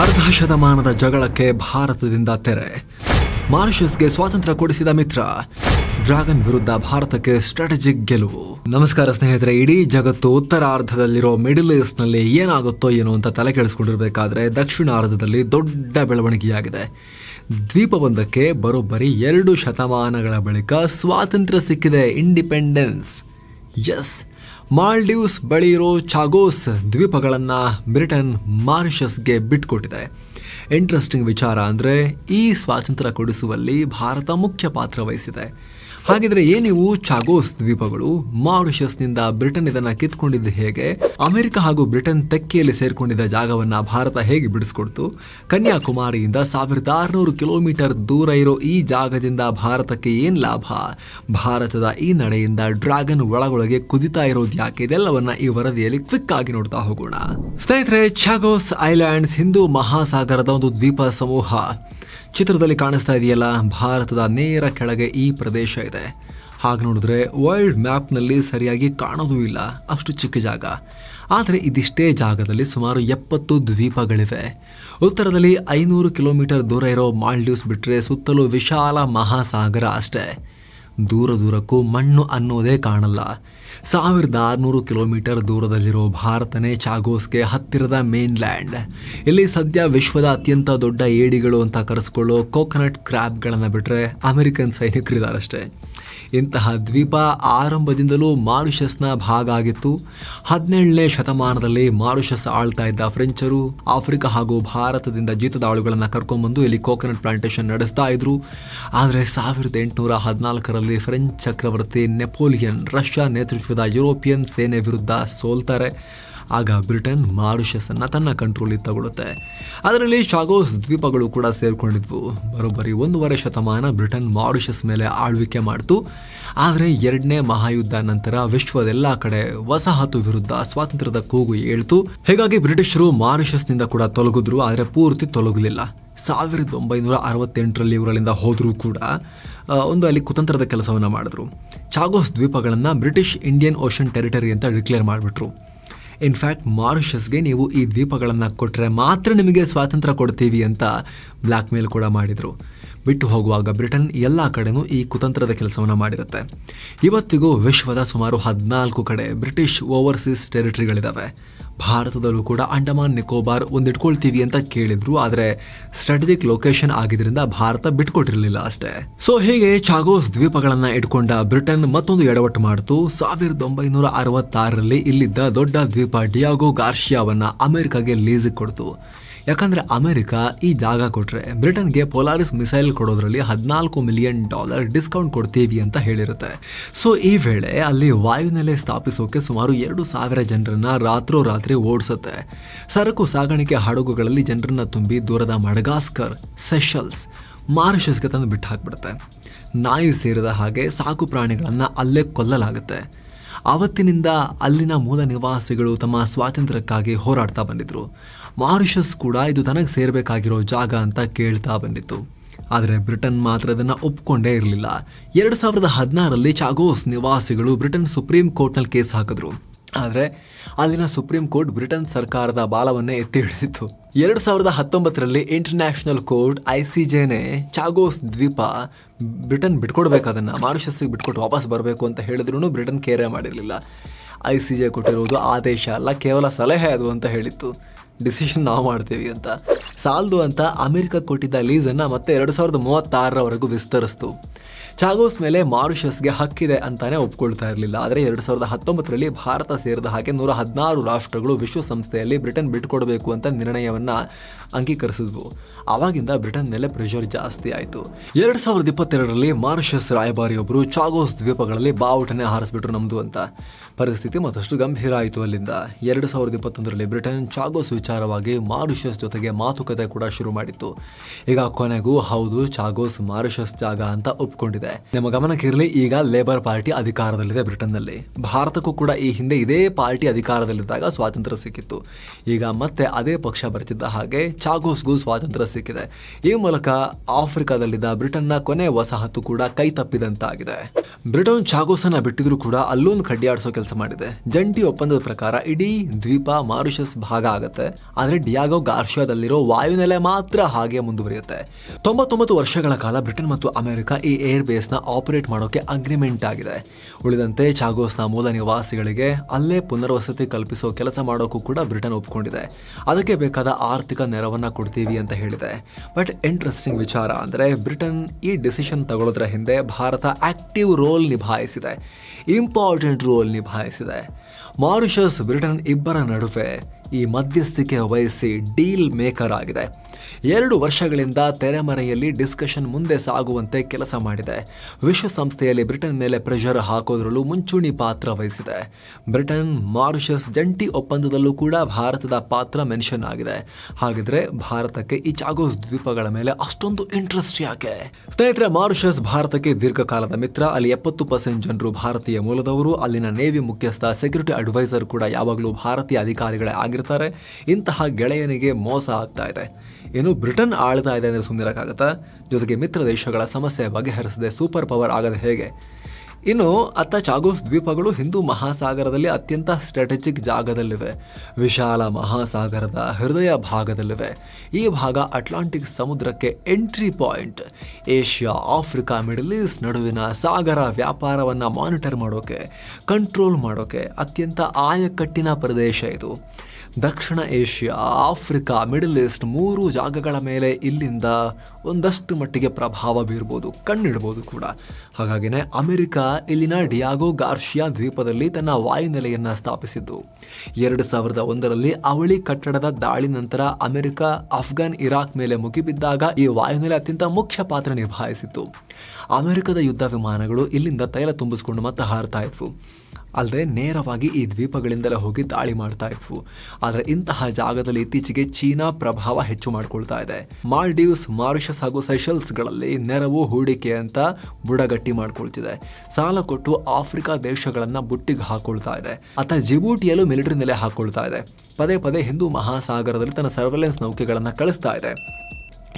ಅರ್ಧ ಶತಮಾನದ ಜಗಳಕ್ಕೆ ಭಾರತದಿಂದ ತೆರೆ. ಮಾರಿಷಸ್ಗೆ ಸ್ವಾತಂತ್ರ್ಯ ಕೊಡಿಸಿದ ಮಿತ್ರ. ಡ್ರಾಗನ್ ವಿರುದ್ಧ ಭಾರತಕ್ಕೆ ಸ್ಟ್ರಾಟಜಿಕ್ ಗೆಲುವು. ನಮಸ್ಕಾರ ಸ್ನೇಹಿತರೆ, ಇಡೀ ಜಗತ್ತು ಉತ್ತರಾರ್ಧದಲ್ಲಿರೋ ಮಿಡಲ್ ಈಸ್ಟ್ನಲ್ಲಿ ಏನಾಗುತ್ತೋ ಏನೋ ಅಂತ ತಲೆ ಕೆಡಿಸ್ಕೊಂಡಿರ್ಬೇಕಾದ್ರೆ ದಕ್ಷಿಣಾರ್ಧದಲ್ಲಿ ದೊಡ್ಡ ಬೆಳವಣಿಗೆಯಾಗಿದೆ. ದ್ವೀಪವೊಂದಕ್ಕೆ ಬರೋಬ್ಬರಿ ಎರಡು ಶತಮಾನಗಳ ಬಳಿಕ ಸ್ವಾತಂತ್ರ್ಯ ಸಿಕ್ಕಿದೆ, ಇಂಡಿಪೆಂಡೆನ್ಸ್. ಎಸ್ ಮಾಲ್ಡೀವ್ಸ್ ಬಳಿ ಇರೋ ಚಾಗೋಸ್ ದ್ವೀಪಗಳನ್ನು ಬ್ರಿಟನ್ ಮಾರಿಷಸ್ಗೆ ಬಿಟ್ಕೊಟ್ಟಿದೆ. ಇಂಟ್ರೆಸ್ಟಿಂಗ್ ವಿಚಾರ ಅಂದರೆ ಈ ಸ್ವಾತಂತ್ರ್ಯ ಕೊಡಿಸುವಲ್ಲಿ ಭಾರತ ಮುಖ್ಯ ಪಾತ್ರ ವಹಿಸಿದೆ. ಹಾಗಿದ್ರೆ ಏನಿವು ಚಾಗೋಸ್ ದ್ವೀಪಗಳು, ಮಾರಿಷಸ್ನಿಂದ ಬ್ರಿಟನ್ ಇದನ್ನ ಕಿತ್ಕೊಂಡಿದ್ದು ಹೇಗೆ, ಅಮೆರಿಕ ಹಾಗೂ ಬ್ರಿಟನ್ ತೆಕ್ಕೆಯಲ್ಲಿ ಸೇರ್ಕೊಂಡಿದ್ದ ಜಾಗವನ್ನ ಭಾರತ ಹೇಗೆ ಬಿಡಿಸ್ಕೊಡ್ತು? ಕನ್ಯಾಕುಮಾರಿಯಿಂದ ಸಾವಿರದ ಆರುನೂರು ಕಿಲೋಮೀಟರ್ ದೂರ ಇರೋ ಈ ಜಾಗದಿಂದ ಭಾರತಕ್ಕೆ ಏನ್ ಲಾಭ? ಭಾರತದ ಈ ನಡೆಯಿಂದ ಡ್ರ್ಯಾಗನ್ ಒಳಗೊಳಗೆ ಕುದಿತಾ ಇರೋದು ಯಾಕೆ? ಇದೆಲ್ಲವನ್ನ ಈ ವರದಿಯಲ್ಲಿ ಕ್ವಿಕ್ ಆಗಿ ನೋಡ್ತಾ ಹೋಗೋಣ. ಸ್ನೇಹಿತರೆ, ಚಾಗೋಸ್ ಐಲ್ಯಾಂಡ್ಸ್ ಹಿಂದೂ ಮಹಾಸಾಗರದ ಒಂದು ದ್ವೀಪ ಸಮೂಹ. ಚಿತ್ರದಲ್ಲಿ ಕಾಣಿಸ್ತಾ ಇದೆಯಲ್ಲ, ಭಾರತದ ನೇರ ಕೆಳಗೆ ಈ ಪ್ರದೇಶ ಇದೆ. ಹಾಗೆ ನೋಡಿದ್ರೆ ವರ್ಲ್ಡ್ ಮ್ಯಾಪ್ನಲ್ಲಿ ಸರಿಯಾಗಿ ಕಾಣೋದೂ ಇಲ್ಲ, ಅಷ್ಟು ಚಿಕ್ಕ ಜಾಗ. ಆದರೆ ಇದಿಷ್ಟೇ ಜಾಗದಲ್ಲಿ ಸುಮಾರು ಎಪ್ಪತ್ತು ದ್ವೀಪಗಳಿವೆ. ಉತ್ತರದಲ್ಲಿ ಐನೂರು ಕಿಲೋಮೀಟರ್ ದೂರ ಇರೋ ಮಾಲ್ಡೀವ್ಸ್ ಬಿಟ್ಟರೆ ಸುತ್ತಲೂ ವಿಶಾಲ ಮಹಾಸಾಗರ ಅಷ್ಟೇ. ದೂರ ದೂರಕ್ಕೂ ಮಣ್ಣು ಅನ್ನೋದೇ ಕಾಣಲ್ಲ. ಸಾವಿರದ ಆರುನೂರು ಕಿಲೋಮೀಟರ್ ದೂರದಲ್ಲಿರೋ ಭಾರತನೇ ಚಾಗೋಸ್ಗೆ ಹತ್ತಿರದ ಮೇನ್ಲ್ಯಾಂಡ್. ಇಲ್ಲಿ ಸದ್ಯ ವಿಶ್ವದ ಅತ್ಯಂತ ದೊಡ್ಡ ಏಡಿಗಳು ಅಂತ ಕರೆಸ್ಕೊಳ್ಳೋ ಕೋಕೋನಟ್ ಕ್ರ್ಯಾಬ್ಗಳನ್ನು ಬಿಟ್ಟರೆ ಅಮೆರಿಕನ್ ಸೈನಿಕರಿದ್ದಾರಷ್ಟೇ ಇಂತಹ ದ್ವೀಪ ಆರಂಭದಿಂದಲೂ ಮಾರಿಷಸ್ನ ಭಾಗ ಆಗಿತ್ತು. ಹದಿನೇಳನೇ ಶತಮಾನದಲ್ಲಿ ಮಾರುಷಸ್ ಆಳ್ತಾ ಇದ್ದ ಫ್ರೆಂಚರು ಆಫ್ರಿಕಾ ಹಾಗೂ ಭಾರತದಿಂದ ಜೀತದಾಳುಗಳನ್ನು ಕರ್ಕೊಂಡ್ಬಂದು ಇಲ್ಲಿ ಕೋಕೋನಟ್ ಪ್ಲಾಂಟೇಶನ್ ನಡೆಸ್ತಾ ಇದ್ರು. ಆದರೆ ಸಾವಿರದ ಎಂಟುನೂರ ಹದಿನಾಲ್ಕರಲ್ಲಿ ಫ್ರೆಂಚ್ ಚಕ್ರವರ್ತಿ ನೆಪೋಲಿಯನ್ ರಷ್ಯಾ ನೇತೃತ್ವದ ಯುರೋಪಿಯನ್ ಸೇನೆ ವಿರುದ್ಧ ಸೋಲ್ತಾರೆ. ಆಗ ಬ್ರಿಟನ್ ಮಾರಿಷಸನ್ನು ತನ್ನ ಕಂಟ್ರೋಲಿಗೆ ತಗೊಳುತ್ತೆ ಅದರಲ್ಲಿ ಶಾಗೋಸ್ ದ್ವೀಪಗಳು ಕೂಡ ಸೇರ್ಕೊಂಡಿದ್ವು. ಬರೋಬ್ಬರಿ ಒಂದೂವರೆ ಶತಮಾನ ಬ್ರಿಟನ್ ಮಾರಿಷಸ್ ಮೇಲೆ ಆಳ್ವಿಕೆ ಮಾಡ್ತು. ಆದರೆ ಎರಡನೇ ಮಹಾಯುದ್ಧ ನಂತರ ವಿಶ್ವದ ಎಲ್ಲ ಕಡೆ ವಸಾಹತು ವಿರುದ್ಧ ಸ್ವಾತಂತ್ರ್ಯದ ಕೂಗು ಏಳ್ತು. ಹೀಗಾಗಿ ಬ್ರಿಟಿಷರು ಮಾರಿಷಸ್ನಿಂದ ಕೂಡ ತೊಲಗಿದ್ರು, ಆದರೆ ಪೂರ್ತಿ ತೊಲಗಲಿಲ್ಲ. ಸಾವಿರದ ಒಂಬೈನೂರ ಅರವತ್ತೆಂಟರಲ್ಲಿ ಇವರಲ್ಲಿಂದ ಹೋದರೂ ಕೂಡ ಒಂದು ಅಲ್ಲಿ ಕುತಂತ್ರದ ಕೆಲಸವನ್ನು ಮಾಡಿದ್ರು. ಚಾಗೋಸ್ ದ್ವೀಪಗಳನ್ನು ಬ್ರಿಟಿಷ್ ಇಂಡಿಯನ್ ಓಷನ್ ಟೆರಿಟರಿ ಅಂತ ಡಿಕ್ಲೇರ್ ಮಾಡಿಬಿಟ್ರು. ಇನ್ಫ್ಯಾಕ್ಟ್ ಮಾರಿಷಸ್ಗೆ ನೀವು ಈ ದ್ವೀಪಗಳನ್ನು ಕೊಟ್ಟರೆ ಮಾತ್ರ ನಿಮಗೆ ಸ್ವಾತಂತ್ರ್ಯ ಕೊಡ್ತೀವಿ ಅಂತ ಬ್ಲ್ಯಾಕ್ ಮೇಲ್ ಕೂಡ ಮಾಡಿದರು. ಬಿಟ್ಟು ಹೋಗುವಾಗ ಬ್ರಿಟನ್ ಎಲ್ಲ ಕಡೆನೂ ಈ ಕುತಂತ್ರದ ಕೆಲಸವನ್ನು ಮಾಡಿರುತ್ತೆ. ಇವತ್ತಿಗೂ ವಿಶ್ವದ ಸುಮಾರು ಹದಿನಾಲ್ಕು ಕಡೆ ಬ್ರಿಟಿಷ್ ಓವರ್ಸೀಸ್ ಟೆರಿಟರಿಗಳಿದ್ದಾವೆ ಭಾರತದಲ್ಲೂ ಕೂಡ ಅಂಡಮಾನ್, ನಿಕೋಬಾರ್ ಒಂದಿಟ್ಕೊಳ್ತೀವಿ ಅಂತ ಕೇಳಿದ್ರು. ಆದರೆ ಸ್ಟ್ರಾಟಜಿಕ್ ಲೊಕೇಶನ್ ಆಗಿದ್ರಿಂದ ಭಾರತ ಬಿಟ್ಕೊಟ್ಟಿರಲಿಲ್ಲ ಅಷ್ಟೇ. ಸೊ ಹೀಗೆ ಚಾಗೋಸ್ ದ್ವೀಪಗಳನ್ನ ಇಟ್ಕೊಂಡ ಬ್ರಿಟನ್ ಮತ್ತೊಂದು ಎಡವಟ್ಟು ಮಾಡಿತು. ಸಾವಿರದ ಒಂಬೈನೂರ ಅರವತ್ತಾರರಲ್ಲಿ ಇಲ್ಲಿದ್ದ ದೊಡ್ಡ ದ್ವೀಪ ಡಿಯಾಗೋ ಗಾರ್ಷಿಯಾವನ್ನ ಅಮೆರಿಕಾಗೆ ಲೀಸಿಗೆ ಕೊಡ್ತು. ಯಾಕಂದ್ರೆ ಅಮೆರಿಕ ಈ ಜಾಗ ಕೊಟ್ರೆ ಬ್ರಿಟನ್ಗೆ ಪೋಲಾರಿಸ್ ಮಿಸೈಲ್ ಕೊಡೋದ್ರಲ್ಲಿ ಹದಿನಾಲ್ಕು ಮಿಲಿಯನ್ ಡಾಲರ್ ಡಿಸ್ಕೌಂಟ್ ಕೊಡ್ತೀವಿ ಅಂತ ಹೇಳಿರುತ್ತೆ. ಸೊ ಈ ವೇಳೆ ಅಲ್ಲಿ ವಾಯುನೆಲೆ ಸ್ಥಾಪಿಸೋಕೆ ಸುಮಾರು ಎರಡು ಸಾವಿರ ಜನರನ್ನ ರಾತ್ರೋರಾತ್ರಿ ಓಡಿಸುತ್ತೆ. ಸರಕು ಸಾಗಾಣಿಕೆ ಹಡಗುಗಳಲ್ಲಿ ಜನರನ್ನ ತುಂಬಿ ದೂರದ ಮಡಗಾಸ್ಕರ್, ಸೆಷಲ್ಸ್, ಮಾರಿಷಸ್ಗೆ ತಂದು ಬಿಟ್ಟು ಹಾಕ್ಬಿಡುತ್ತೆ. ನಾಯಿ ಸೇರಿದ ಹಾಗೆ ಸಾಕು ಪ್ರಾಣಿಗಳನ್ನು ಅಲ್ಲೇ ಕೊಲ್ಲಲಾಗುತ್ತೆ. ಆವತ್ತಿನಿಂದ ಅಲ್ಲಿನ ಮೂಲ ನಿವಾಸಿಗಳು ತಮ್ಮ ಸ್ವಾತಂತ್ರ್ಯಕ್ಕಾಗಿ ಹೋರಾಡ್ತಾ ಬಂದಿದ್ರು. ಮಾರಿಷಸ್ ಕೂಡ ಇದು ತನಗೆ ಸೇರಬೇಕಾಗಿರೋ ಜಾಗ ಅಂತ ಕೇಳ್ತಾ ಬಂದಿತ್ತು. ಆದರೆ ಬ್ರಿಟನ್ ಮಾತ್ರ ಅದನ್ನು ಒಪ್ಕೊಂಡೇ ಇರಲಿಲ್ಲ. ಎರಡು ಸಾವಿರದ ಹದಿನಾರಲ್ಲಿ ಚಾಗೋಸ್ ನಿವಾಸಿಗಳು ಬ್ರಿಟನ್ ಸುಪ್ರೀಂ ಕೋರ್ಟ್ನಲ್ಲಿ ಕೇಸ್ ಹಾಕಿದ್ರು. ಆದರೆ ಅಲ್ಲಿನ ಸುಪ್ರೀಂ ಕೋರ್ಟ್ ಬ್ರಿಟನ್ ಸರ್ಕಾರದ ಬಾಲವನ್ನೇ ಎತ್ತಿ ಹಿಡಿದಿತ್ತು. ಎರಡು ಸಾವಿರದ ಹತ್ತೊಂಬತ್ತರಲ್ಲಿ ಇಂಟರ್ನ್ಯಾಷನಲ್ ಕೋರ್ಟ್ ಐ ಸಿ ಜೆನೇ ಚಾಗೋಸ್ ದ್ವೀಪ ಬ್ರಿಟನ್ ಬಿಟ್ಕೊಡ್ಬೇಕು. ಅದನ್ನು ಮಾರಿಷಸ್ಸಿಗೆ ಬಿಟ್ಕೊಟ್ಟು ವಾಪಸ್ ಬರಬೇಕು ಅಂತ ಹೇಳಿದ್ರು ಬ್ರಿಟನ್ ಕೇರೆ ಮಾಡಿರಲಿಲ್ಲ. ಐ ಸಿ ಜೆ ಕೊಟ್ಟಿರೋದು ಆದೇಶ ಅಲ್ಲ, ಕೇವಲ ಸಲಹೆ ಅದು ಅಂತ ಹೇಳಿತ್ತು. ಡಿಸಿಷನ್ ನಾವು ಮಾಡ್ತೀವಿ ಅಂತ. ಸಾಲದು ಅಂತ ಅಮೆರಿಕ ಕೊಟ್ಟಿದ್ದ ಲೀಸನ್ನು ಮತ್ತೆ ಎರಡು ಸಾವಿರದ ಮೂವತ್ತಾರರವರೆಗೂ ವಿಸ್ತರಿಸ್ತು. ಚಾಗೋಸ್ ಮೇಲೆ ಮಾರಿಷಸ್ಗೆ ಹಕ್ಕಿದೆ ಅಂತಾನೆ ಒಪ್ಕೊಳ್ತಾ ಇರಲಿಲ್ಲ. ಆದರೆ ಎರಡು ಸಾವಿರದ ಹತ್ತೊಂಬತ್ತರಲ್ಲಿ ಭಾರತ ಸೇರಿದ ಹಾಗೆ ನೂರ ಹದಿನಾರು ರಾಷ್ಟ್ರಗಳು ವಿಶ್ವಸಂಸ್ಥೆಯಲ್ಲಿ ಬ್ರಿಟನ್ ಬಿಟ್ಟುಕೊಡಬೇಕು ಅಂತ ನಿರ್ಣಯವನ್ನು ಅಂಗೀಕರಿಸಿದ್ವು. ಆವಾಗಿಂದ ಬ್ರಿಟನ್ ಮೇಲೆ ಪ್ರೆಷರ್ ಜಾಸ್ತಿ ಆಯಿತು. ಎರಡು ಸಾವಿರದ ಇಪ್ಪತ್ತೆರಡರಲ್ಲಿ ಮಾರಿಷಸ್ ರಾಯಭಾರಿಯೊಬ್ಬರು ಚಾಗೋಸ್ ದ್ವೀಪಗಳಲ್ಲಿ ಬಾವುಟನೆ ಹಾರಿಸ್ಬಿಟ್ರು ನಮ್ದು ಅಂತ. ಪರಿಸ್ಥಿತಿ ಮತ್ತಷ್ಟು ಗಂಭೀರ ಆಯಿತು ಅಲ್ಲಿಂದ. ಎರಡು ಸಾವಿರದ ಇಪ್ಪತ್ತೊಂದರಲ್ಲಿ ಬ್ರಿಟನ್ ಚಾಗೋಸ್ ವಿಚಾರವಾಗಿ ಮಾರಿಷಸ್ ಜೊತೆಗೆ ಮಾತುಕತೆ ಕೂಡ ಶುರು ಮಾಡಿತ್ತು. ಈಗ ಕೊನೆಗೂ ಹೌದು, ಚಾಗೋಸ್ ಮಾರಿಷಸ್ ಜಾಗ ಅಂತ ಒಪ್ಕೊಂಡಿದೆ. ಇದೆ. ನಿಮ್ಮ ಗಮನಕ್ಕೆ ಇರಲಿ, ಈಗ ಲೇಬರ್ ಪಾರ್ಟಿ ಅಧಿಕಾರದಲ್ಲಿದೆ ಬ್ರಿಟನ್ನಲ್ಲಿ. ಭಾರತಕ್ಕೂ ಕೂಡ ಈ ಹಿಂದೆ ಇದೇ ಪಾರ್ಟಿ ಅಧಿಕಾರದಲ್ಲಿದ್ದಾಗ ಸ್ವಾತಂತ್ರ್ಯ ಸಿಕ್ಕಿತ್ತು. ಈಗ ಮತ್ತೆ ಅದೇ ಪಕ್ಷ ಬರ್ತಿದ್ದ ಹಾಗೆ ಚಾಗೋಸ್ಗೂ ಸ್ವಾತಂತ್ರ್ಯ ಸಿಕ್ಕಿದೆ. ಈ ಮೂಲಕ ಆಫ್ರಿಕಾದಲ್ಲಿದ್ದ ಬ್ರಿಟನ್ನ ಕೊನೆ ವಸಾಹತು ಕೂಡ ಕೈ ತಪ್ಪಿದಂತಾಗಿದೆ. ಬ್ರಿಟನ್ ಚಾಗೋಸನ್ನ ಬಿಟ್ಟಿದ್ರು ಕೂಡ ಅಲ್ಲೊಂದು ಕಡ್ಡಿಯಾಡಿಸೋ ಕೆಲಸ ಮಾಡಿದೆ. ಜಂಟಿ ಒಪ್ಪಂದದ ಪ್ರಕಾರ ಇಡೀ ದ್ವೀಪ ಮಾರಿಷಸ್ ಭಾಗ ಆಗುತ್ತೆ. ಆದ್ರೆ ಡಿಯಾಗೋ ಗಾರ್ಷಿಯಾದಲ್ಲಿರೋ ವಾಯುನೆಲೆ ಮಾತ್ರ ಹಾಗೆ ಮುಂದುವರಿಯುತ್ತೆ. ತೊಂಬತ್ತೊಂಬತ್ತು ವರ್ಷಗಳ ಕಾಲ ಬ್ರಿಟನ್ ಮತ್ತು ಅಮೆರಿಕ ಈ ಏರ್ ಬೇಸ್ನ ಆಪರೇಟ್ ಮಾಡೋಕೆ ಅಗ್ರಿಮೆಂಟ್ ಆಗಿದೆ. ಉಳಿದಂತೆ ಚಾಗೋಸ್ನ ಮೂಲ ನಿವಾಸಿಗಳಿಗೆ ಅಲ್ಲೇ ಪುನರ್ವಸತಿ ಕಲ್ಪಿಸೋ ಕೆಲಸ ಮಾಡೋಕ್ಕೂ ಕೂಡ ಬ್ರಿಟನ್ ಒಪ್ಕೊಂಡಿದೆ. ಅದಕ್ಕೆ ಬೇಕಾದ ಆರ್ಥಿಕ ನೆರವನ್ನು ಕೊಡ್ತೀವಿ ಅಂತ ಹೇಳಿದೆ. ಬಟ್ ಇಂಟ್ರೆಸ್ಟಿಂಗ್ ವಿಚಾರ ಅಂದ್ರೆ ಬ್ರಿಟನ್ ಈ ಡಿಸಿಷನ್ ತಗೊಳ್ಳೋದ್ರ ಹಿಂದೆ ಭಾರತ ಆಕ್ಟಿವ್ ರೋಲ್ ನಿಭಾಯಿಸಿದೆ. ಇಂಪಾರ್ಟೆಂಟ್ ರೋಲ್ ನಿಭಾಯಿಸಿದೆ. ಮಾರಿಷಸ್ ಬ್ರಿಟನ್ ಇಬ್ಬರ ನಡುವೆ ಈ ಮಧ್ಯಸ್ಥಿಕೆ ವಹಿಸಿ ಡೀಲ್ ಮೇಕರ್ ಆಗಿದೆ. ಎರಡು ವರ್ಷಗಳಿಂದ ತೆರೆಮರೆಯಲ್ಲಿ ಡಿಸ್ಕಷನ್ ಮುಂದೆ ಸಾಗುವಂತೆ ಕೆಲಸ ಮಾಡಿದೆ. ವಿಶ್ವಸಂಸ್ಥೆಯಲ್ಲಿ ಬ್ರಿಟನ್ ಮೇಲೆ ಪ್ರೆಷರ್ ಹಾಕೋದ್ರಲ್ಲೂ ಮುಂಚೂಣಿ ಪಾತ್ರ ವಹಿಸಿದೆ. ಬ್ರಿಟನ್ ಮಾರಿಷಸ್ ಜಂಟಿ ಒಪ್ಪಂದದಲ್ಲೂ ಕೂಡ ಭಾರತದ ಪಾತ್ರ ಮೆನ್ಷನ್ ಆಗಿದೆ. ಹಾಗಿದ್ರೆ ಭಾರತಕ್ಕೆ ಈ ಚಾಗೋಸ್ ದ್ವೀಪಗಳ ಮೇಲೆ ಅಷ್ಟೊಂದು ಇಂಟ್ರೆಸ್ಟ್ ಯಾಕೆ? ಸ್ನೇಹಿತರೆ, ಮಾರಿಷಸ್ ಭಾರತಕ್ಕೆ ದೀರ್ಘಕಾಲದ ಮಿತ್ರ. ಅಲ್ಲಿ ಎಪ್ಪತ್ತು ಪರ್ಸೆಂಟ್ ಜನರು ಭಾರತೀಯ ಮೂಲದವರು. ಅಲ್ಲಿನ ನೇವಿ ಮುಖ್ಯಸ್ಥ ಸೆಕ್ಯೂರಿಟಿ ಅಡ್ವೈಸರ್ ಕೂಡ ಯಾವಾಗಲೂ ಭಾರತೀಯ ಅಧಿಕಾರಿಗಳೇ ಆಗಿರ್ತಾರೆ. ಇಂತಹ ಗೆಳೆಯನಿಗೆ ಮೋಸ ಆಗ್ತಾ ಇದೆ. ಇನ್ನು ಬ್ರಿಟನ್ ಆಳ್ತಾ ಇದೆ ಅಂದರೆ ಸುಮ್ಮನಿರೋಕ್ಕಾಗತ್ತಾ ಜೊತೆಗೆ ಮಿತ್ರ ದೇಶಗಳ ಸಮಸ್ಯೆ ಬಗೆಹರಿಸದೆ ಸೂಪರ್ ಪವರ್ ಆಗದೆ ಹೇಗೆ? ಇನ್ನು ಅತ್ತ ಚಾಗೋಸ್ ದ್ವೀಪಗಳು ಹಿಂದೂ ಮಹಾಸಾಗರದಲ್ಲಿ ಅತ್ಯಂತ ಸ್ಟ್ರಾಟಜಿಕ್ ಜಾಗದಲ್ಲಿವೆ. ವಿಶಾಲ ಮಹಾಸಾಗರದ ಹೃದಯ ಭಾಗದಲ್ಲಿವೆ. ಈ ಭಾಗ ಅಟ್ಲಾಂಟಿಕ್ ಸಮುದ್ರಕ್ಕೆ entry point. Asia, Africa, middle east ನಡುವಿನ ಸಾಗರ ವ್ಯಾಪಾರವನ್ನು ಮಾನಿಟರ್ ಮಾಡೋಕೆ, ಕಂಟ್ರೋಲ್ ಮಾಡೋಕೆ ಅತ್ಯಂತ ಆಯಕಟ್ಟಿನ ಪ್ರದೇಶ ಇದು. ದಕ್ಷಿಣ ಏಷ್ಯಾ, ಆಫ್ರಿಕಾ, ಮಿಡಲ್ ಈಸ್ಟ್ ಮೂರು ಜಾಗಗಳ ಮೇಲೆ ಇಲ್ಲಿಂದ ಒಂದಷ್ಟು ಮಟ್ಟಿಗೆ ಪ್ರಭಾವ ಬೀರ್ಬೋದು, ಕಣ್ಣಿಡ್ಬೋದು ಕೂಡ. ಹಾಗಾಗಿನೇ ಅಮೆರಿಕ ಇಲ್ಲಿನ ಡಿಯಾಗೋ ಗಾರ್ಷಿಯಾ ದ್ವೀಪದಲ್ಲಿ ತನ್ನ ವಾಯುನೆಲೆಯನ್ನು ಸ್ಥಾಪಿಸಿದ್ದು. ಎರಡು ಸಾವಿರದ ಒಂದರಲ್ಲಿ ಅವಳಿ ಕಟ್ಟಡದ ದಾಳಿ ನಂತರ ಅಮೆರಿಕ ಅಫ್ಘಾನ್ ಇರಾಕ್ ಮೇಲೆ ಮುಗಿಬಿದ್ದಾಗ ಈ ವಾಯುನೆಲೆ ಅತ್ಯಂತ ಮುಖ್ಯ ಪಾತ್ರ ನಿಭಾಯಿಸಿತ್ತು. ಅಮೆರಿಕದ ಯುದ್ಧ ವಿಮಾನಗಳು ಇಲ್ಲಿಂದ ತೈಲ ತುಂಬಿಸಿಕೊಂಡು ಮತ್ತೆ ಹಾರ್ತಾ ಅಲ್ಲದೆ ನೇರವಾಗಿ ಈ ದ್ವೀಪಗಳಿಂದಲೇ ಹೋಗಿ ದಾಳಿ ಮಾಡ್ತಾ ಇದ್ವು. ಆದರೆ ಇಂತಹ ಜಾಗದಲ್ಲಿ ಇತ್ತೀಚೆಗೆ ಚೀನಾ ಪ್ರಭಾವ ಹೆಚ್ಚು ಮಾಡಿಕೊಳ್ತಾ ಇದೆ. ಮಾಲ್ಡೀವ್ಸ್, ಮಾರಿಷಸ್ ಹಾಗೂ ಸೆಷಲ್ಸ್ಗಳಲ್ಲಿ ನೆರವು ಹೂಡಿಕೆ ಅಂತ ಬುಡಗಟ್ಟಿ ಮಾಡಿಕೊಳ್ತಿದೆ. ಸಾಲ ಕೊಟ್ಟು ಆಫ್ರಿಕಾ ದೇಶಗಳನ್ನ ಬುಟ್ಟಿಗೆ ಹಾಕೊಳ್ತಾ ಇದೆ. ಅಥವಾ ಜಿಬೂಟಿಯಲ್ಲೂ ಮಿಲಿಟರಿ ನೆಲೆ ಹಾಕೊಳ್ತಾ ಇದೆ. ಪದೇ ಪದೇ ಹಿಂದೂ ಮಹಾಸಾಗರದಲ್ಲಿ ತನ್ನ ಸರ್ವೆಲೆನ್ಸ್ ನೌಕೆಗಳನ್ನು ಕಳಿಸ್ತಾ ಇದೆ.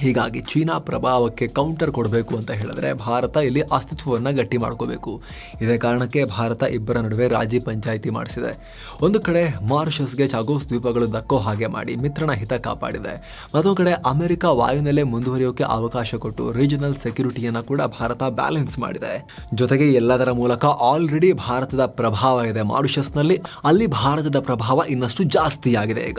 ಹೀಗಾಗಿ ಚೀನಾ ಪ್ರಭಾವಕ್ಕೆ ಕೌಂಟರ್ ಕೊಡಬೇಕು ಅಂತ ಹೇಳಿದ್ರೆ ಭಾರತ ಇಲ್ಲಿ ಅಸ್ತಿತ್ವವನ್ನು ಗಟ್ಟಿ ಮಾಡ್ಕೋಬೇಕು. ಇದೇ ಕಾರಣಕ್ಕೆ ಭಾರತ ಇಬ್ಬರ ನಡುವೆ ರಾಜಿ ಪಂಚಾಯಿತಿ ಮಾಡಿಸಿದೆ. ಒಂದು ಕಡೆ ಮಾರಿಷಸ್ಗೆ ಚಾಗೋಸ್ ದ್ವೀಪಗಳು ದಕ್ಕೋ ಹಾಗೆ ಮಾಡಿ ಮಿತ್ರನ ಹಿತ ಕಾಪಾಡಿದೆ. ಮತ್ತೊಂದು ಕಡೆ ಅಮೆರಿಕ ವಾಯುನೆಲೆ ಮುಂದುವರಿಯೋಕೆ ಅವಕಾಶ ಕೊಟ್ಟು ರೀಜನಲ್ ಸೆಕ್ಯೂರಿಟಿಯನ್ನು ಕೂಡ ಭಾರತ ಬ್ಯಾಲೆನ್ಸ್ ಮಾಡಿದೆ. ಜೊತೆಗೆ ಎಲ್ಲದರ ಮೂಲಕ ಆಲ್ರೆಡಿ ಭಾರತದ ಪ್ರಭಾವ ಇದೆ ಮಾರಿಷಸ್ನಲ್ಲಿ. ಅಲ್ಲಿ ಭಾರತದ ಪ್ರಭಾವ ಇನ್ನಷ್ಟು ಜಾಸ್ತಿಯಾಗಿದೆ ಈಗ.